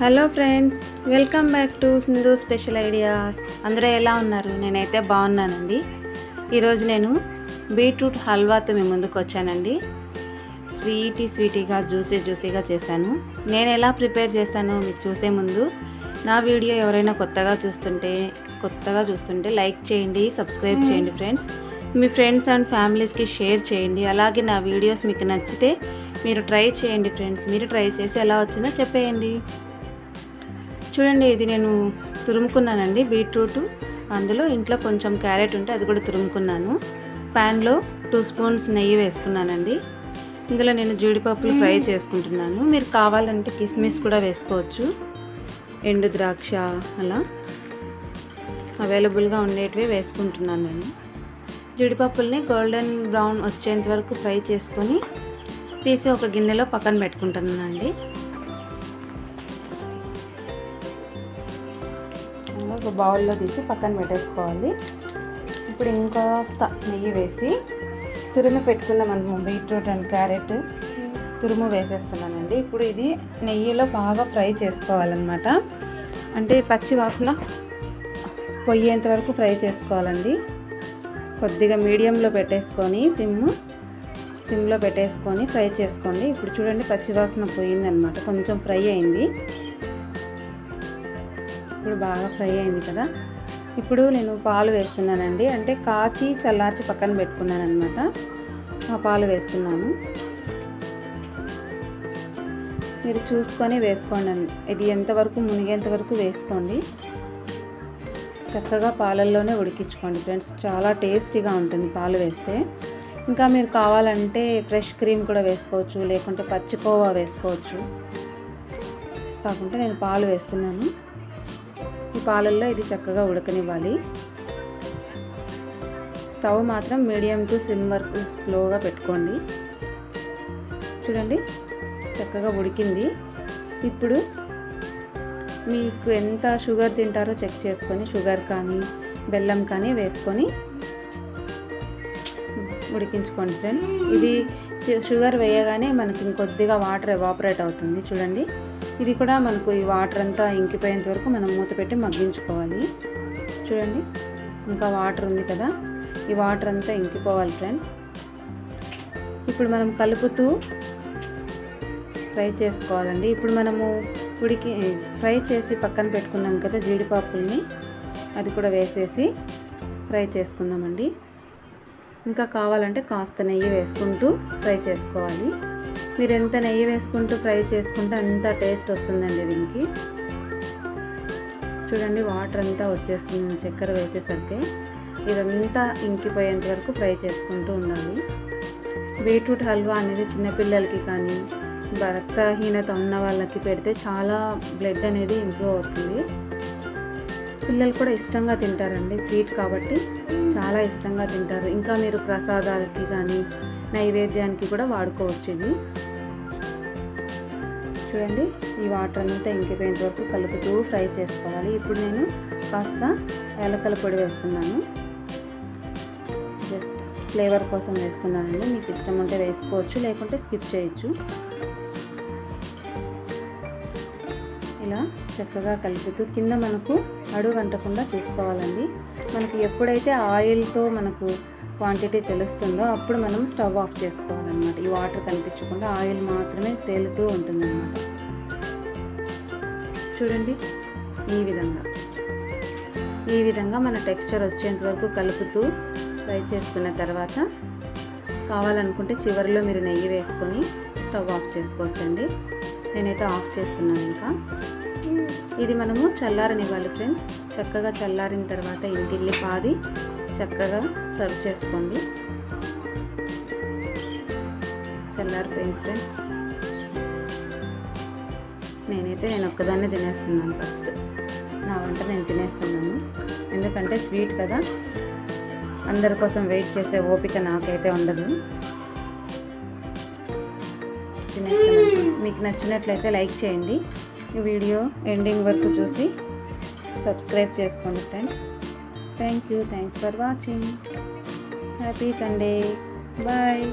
Hello friends welcome back to Sindhu special ideas అందరూ ఎలా ఉన్నారు? నేనైతే బాగున్నానండి. ఈరోజు నేను బీట్రూట్ హల్వాతో మీ ముందుకు వచ్చానండి. స్వీటీ స్వీటీగా జ్యూసీ జ్యూసీగా చేశాను. నేను ఎలా ప్రిపేర్ చేశానో మీకు చూసే ముందు నా వీడియో ఎవరైనా కొత్తగా చూస్తుంటే కొత్తగా చూస్తుంటే లైక్ చేయండి సబ్స్క్రైబ్ చేయండి ఫ్రెండ్స్. మీ ఫ్రెండ్స్ అండ్ ఫ్యామిలీస్కి షేర్ చేయండి. అలాగే నా వీడియోస్ మీకు నచ్చితే మీరు ట్రై చేయండి ఫ్రెండ్స్. మీరు ట్రై చేసి ఎలా వచ్చిందో చెప్పేయండి. చూడండి ఇది నేను తురుముకున్నానండి బీట్రూట్. అందులో ఇంట్లో కొంచెం క్యారెట్ ఉంటే అది కూడా తురుముకున్నాను. ప్యాన్లో టూ స్పూన్స్ నెయ్యి వేసుకున్నానండి. ఇందులో నేను జీడిపప్పులు ఫ్రై చేసుకుంటున్నాను. మీరు కావాలంటే కిస్మిస్ కూడా వేసుకోవచ్చు. ఎండు ద్రాక్ష అలా. అవైలబుల్గా ఉండేటివి వేసుకుంటున్నాను నేను. జీడిపప్పుల్ని గోల్డెన్ బ్రౌన్ వచ్చేంత వరకు ఫ్రై చేసుకొని తీసి ఒక గిన్నెలో పక్కన పెట్టుకుంటున్నానండి. ఒక బౌల్లో తీసి పక్కన పెట్టేసుకోవాలి. ఇప్పుడు ఇంకోస్త నెయ్యి వేసి తురుము పెట్టుకున్న మనము బీట్రూట్ అండ్ క్యారెట్ తురుము వేసేస్తున్నానండి. ఇప్పుడు ఇది నెయ్యిలో బాగా ఫ్రై చేసుకోవాలన్నమాట. అంటే పచ్చి వాసన పొయ్యేంత వరకు ఫ్రై చేసుకోవాలండి. కొద్దిగా మీడియంలో పెట్టేసుకొని సిమ్ సిమ్లో పెట్టేసుకొని ఫ్రై చేసుకోండి. ఇప్పుడు చూడండి పచ్చివాసన పోయిందనమాట కొంచెం ఫ్రై అయింది. ఇప్పుడు బాగా ఫ్రై అయింది కదా. ఇప్పుడు నేను పాలు వేస్తున్నానండి. అంటే కాచి చల్లార్చి పక్కన పెట్టుకున్నాను అనమాట ఆ పాలు వేస్తున్నాను. మీరు చూసుకొని వేసుకోండి. ఇది ఎంతవరకు మునిగేంత వరకు వేసుకోండి. చక్కగా పాలల్లోనే ఉడికించుకోండి ఫ్రెండ్స్. చాలా టేస్టీగా ఉంటుంది పాలు వేస్తే. ఇంకా మీరు కావాలంటే ఫ్రెష్ క్రీమ్ కూడా వేసుకోవచ్చు లేకుంటే పచ్చికోవా వేసుకోవచ్చు. కాకుంటే నేను పాలు వేస్తున్నాను. ఈ పాలల్లో ఇది చక్కగా ఉడకనివ్వాలి. స్టవ్ మాత్రం మీడియం టు సిమ్ వరకు స్లోగా పెట్టుకోండి. చూడండి చక్కగా ఉడికింది. ఇప్పుడు మీకు ఎంత షుగర్ తింటారో చెక్ చేసుకొని షుగర్ కానీ బెల్లం కానీ వేసుకొని ఉడికించుకోండి ఫ్రెండ్స్. ఇది షుగర్ వేయగానే మనకి ఇంకొద్దిగా వాటర్ ఎవాపరేట్ అవుతుంది. చూడండి ఇది కూడా మనకు ఈ వాటర్ అంతా ఇంకిపోయేంత వరకు మనం మూత పెట్టి మగ్గించుకోవాలి. చూడండి ఇంకా వాటర్ ఉంది కదా. ఈ వాటర్ అంతా ఇంకిపోవాలి ఫ్రెండ్స్ ఇప్పుడు మనం కలుపుతూ ఫ్రై చేసుకోవాలండి. ఇప్పుడు మనము ఉడికి ఫ్రై చేసి పక్కన పెట్టుకున్నాం కదా జీడిపప్పుల్ని అది కూడా వేసేసి ఫ్రై చేసుకుందామండి. ఇంకా కావాలంటే కాస్త నెయ్యి వేసుకుంటూ ఫ్రై చేసుకోవాలి. మీరు ఎంత నెయ్యి వేసుకుంటూ ఫ్రై చేసుకుంటే అంత టేస్ట్ వస్తుందండి దీనికి. చూడండి వాటర్ అంతా వచ్చేస్తుంది చక్కెర వేసేసరికి. ఇదంతా ఇంకిపోయేంత వరకు ఫ్రై చేసుకుంటూ ఉండాలి. బీట్రూట్ హల్వా అనేది చిన్నపిల్లలకి కానీ రక్తహీనత ఉన్న వాళ్ళకి పెడితే చాలా బ్లడ్ అనేది ఇంప్రూవ్ అవుతుంది. పిల్లలు కూడా ఇష్టంగా తింటారండి. స్వీట్ కాబట్టి చాలా ఇష్టంగా తింటారు. ఇంకా మీరు ప్రసాదాలకి కానీ నైవేద్యానికి కూడా వాడుకోవచ్చు ఇది చూడండి ఈ వాటర్ అంతా ఇంకిపోయేంత వరకు కలుపుతూ ఫ్రై చేసుకోవాలి. ఇప్పుడు నేను కాస్త ఏలకల పొడి వేస్తున్నాను. జస్ట్ ఫ్లేవర్ కోసం వేస్తున్నానండి. మీకు ఇష్టం ఉంటే వేసుకోవచ్చు లేకుంటే స్కిప్ చేయొచ్చు. ఇలా చక్కగా కలుపుతూ కింద మనకు అడుగు అంటకుండా చూసుకోవాలండి. మనకు ఎప్పుడైతే ఆయిల్తో మనకు క్వాంటిటీ తెలుస్తుందో అప్పుడు మనం స్టవ్ ఆఫ్ చేసుకోవాలన్నమాట. ఈ వాటర్ కనిపించకుండా ఆయిల్ మాత్రమే తేలుతూ ఉంటుందన్నమాట. చూడండి ఈ విధంగా. ఈ విధంగా మన టెక్స్చర్ వచ్చేంత వరకు కలుపుతూ ఫ్రై చేసుకున్న తర్వాత కావాలనుకుంటే చివరిలో మీరు నెయ్యి వేసుకొని స్టవ్ ఆఫ్ చేసుకోవచ్చండి. నేనైతే ఆఫ్ చేస్తున్నాను ఇంకా. ఇది మనము చల్లారనివ్వాలి ఫ్రెండ్స్. చక్కగా చల్లారిన తర్వాత ఇంటిల్లి పాది చక్కగా సర్వ్ చేసుకోండి. చల్లారిపోయింది ఫ్రెండ్స్. నేనైతే నేను ఒక్కదాన్నే తినేస్తున్నాను ఫస్ట్. నా వంట నేను తినేస్తున్నాను. ఎందుకంటే స్వీట్ కదా. అందరి కోసం వెయిట్ చేసే ఓపిక నాకైతే ఉండదు. మీకు నచ్చినట్లయితే లైక్ చేయండి. ఈ వీడియో ఎండింగ్ వరకు చూసి సబ్స్క్రైబ్ చేసుకోండి friends. Thank you thanks for watching happy Sunday bye